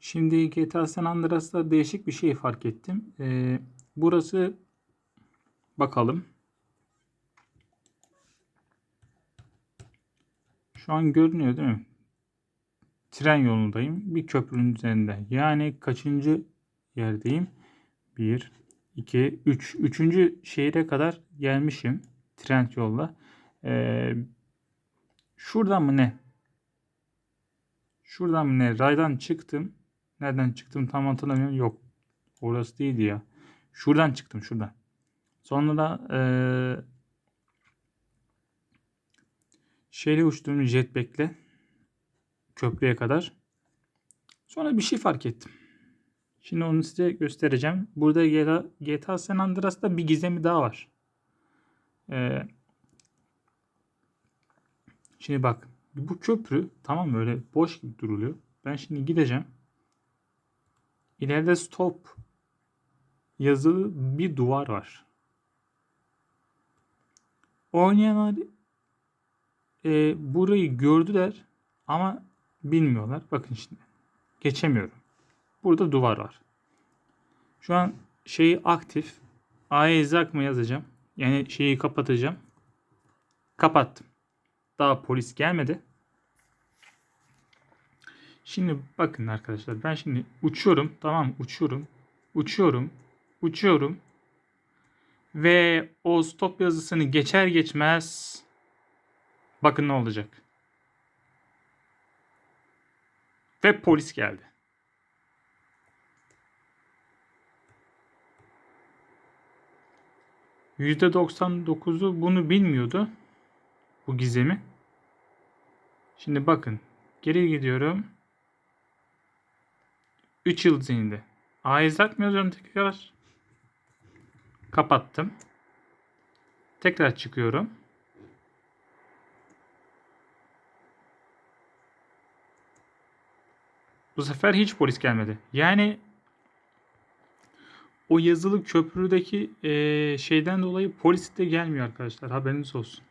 Şimdi GTA San Andreas'ta değişik bir şey fark ettim. Ee, burası bakalım. Şu an görünüyor değil mi? Tren yolundayım. Bir köprünün üzerinde. Yani kaçıncı yerdeyim? 1, 2, 3. Üçüncü şehire kadar gelmişim. Trend yolla. Ee, şuradan mı ne? Şuradan mı ne? Raydan çıktım. Nereden çıktım tam hatırlamıyorum. Yok. Orası değildi ya. Şuradan çıktım şuradan. Sonra da eee şeyle uçtum jetpack'le köprüye kadar. Sonra bir şey fark ettim. Şimdi onu size göstereceğim. Burada GTA San Andreas'ta bir gizemi daha var. Ee, şimdi bak bu köprü tamam böyle boş gibi duruluyor. Ben şimdi gideceğim. İleride stop yazılı bir duvar var. Oynayanlar e, burayı gördüler ama bilmiyorlar. Bakın şimdi. Geçemiyorum. Burada duvar var. Şu an şeyi aktif. Aizak mı yazacağım? Yani şeyi kapatacağım. Kapattım. Daha polis gelmedi. Şimdi bakın arkadaşlar ben şimdi uçuyorum. Tamam uçuyorum. Uçuyorum. Uçuyorum. Ve o stop yazısını geçer geçmez bakın ne olacak. Ve polis geldi. %99'u bunu bilmiyordu. Bu gizemi. Şimdi bakın. Geri gidiyorum. 3 yıldız indi. Aizak mı yazıyorum tekrar? Kapattım. Tekrar çıkıyorum. Bu sefer hiç polis gelmedi. Yani o yazılı köprüdeki eee, şeyden dolayı polis de gelmiyor arkadaşlar. Haberiniz olsun.